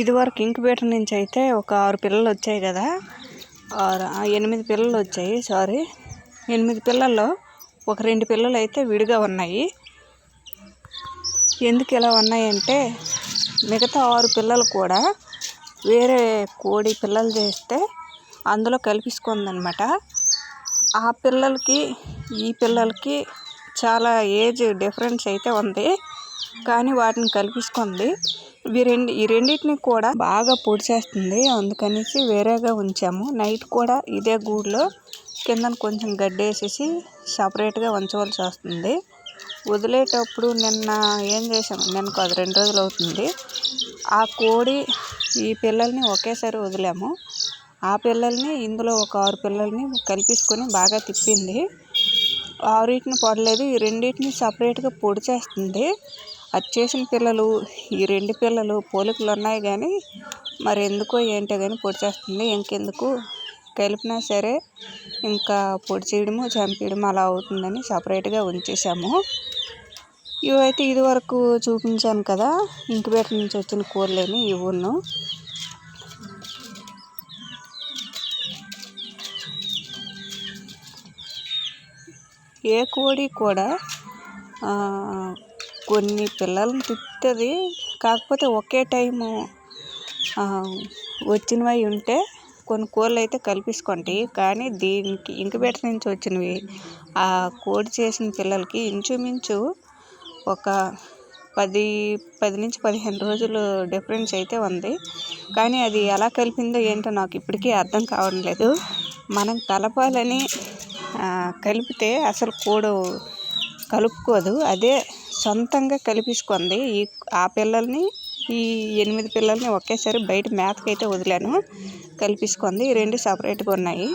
ఇదివరకు ఇంక్యుబేటర్ నుంచి అయితే ఒక ఆరు పిల్లలు వచ్చాయి కదా. ఆరు ఎనిమిది పిల్లలు వచ్చాయి సారీ. ఎనిమిది పిల్లల్లో ఒక రెండు పిల్లలు అయితే విడిగా ఉన్నాయి. ఎందుకు ఇలా ఉన్నాయంటే మిగతా ఆరు పిల్లలు కూడా వేరే కోడి పిల్లలు చేస్తే అందులో కలిపించుకుందనమాట ఆ పిల్లలకి ఈ పిల్లలకి చాలా ఏజ్ డిఫరెన్స్ అయితే ఉంది. కానీ వాటిని కల్పించుకుంది ఇవి రెండు ఈ రెండింటిని కూడా బాగా పొడి చేస్తుంది. అందుకనేసి వేరేగా ఉంచాము. నైట్ కూడా ఇదే గూడులో కిందన కొంచెం గడ్డి వేసేసి సపరేట్గా ఉంచవలసి వస్తుంది. వదిలేటప్పుడు నిన్న ఏం చేసాము నిన్న కాదు రెండు రోజులు అవుతుంది. ఆ కోడి ఈ పిల్లల్ని ఒకేసారి వదిలాము. ఆ పిల్లల్ని ఇందులో ఒక ఆరు పిల్లల్ని కలిపించుకొని బాగా తిప్పింది. ఆరింటిని పడలేదు. ఈ రెండింటిని సపరేట్గా పొడి చేస్తుంది. అది చేసిన పిల్లలు ఈ రెండు పిల్లలు పోలికలు ఉన్నాయి కానీ మరి ఎందుకో ఏంటో కానీ పొడి చేస్తుంది. ఇంకెందుకు? కలిపినా సరే ఇంకా పొడి చేయడము చంపేయడము అలా అవుతుందని సపరేట్గా ఉంచేసాము. ఇవైతే ఇదివరకు చూపించాను కదా ఇంక్యుబేటర్ నుంచి వచ్చిన కూరలేని ఇవ్వను ఏ కోడి కూడా కొన్ని పిల్లల్ని తిప్పుతుంది కాకపోతే ఒకే టైము వచ్చినవి ఉంటే కొన్ని కోళ్ళు అయితే కల్పించుకుంటాయి. కానీ దీనికి ఇంక్యుబేటర్ నుంచి వచ్చినవి ఆ కోడి చేసిన పిల్లలకి ఇంచుమించు ఒక పది పది నుంచి పదిహేను రోజులు డిఫరెన్స్ అయితే ఉంది. కానీ అది ఎలా కలిపిందో ఏంటో నాకు ఇప్పటికీ అర్థం కావడం లేదు మనం కలపాలని కలిపితే అసలు కోడు కలుపుకోదు. అదే సొంతంగా కలిపించుకుంది ఈ ఆ పిల్లల్ని ఈ ఎనిమిది పిల్లల్ని ఒకేసారి బయట మేతకైతే వదిలాను. కలిపించుకుంది ఈ రెండు సపరేట్గా ఉన్నాయి.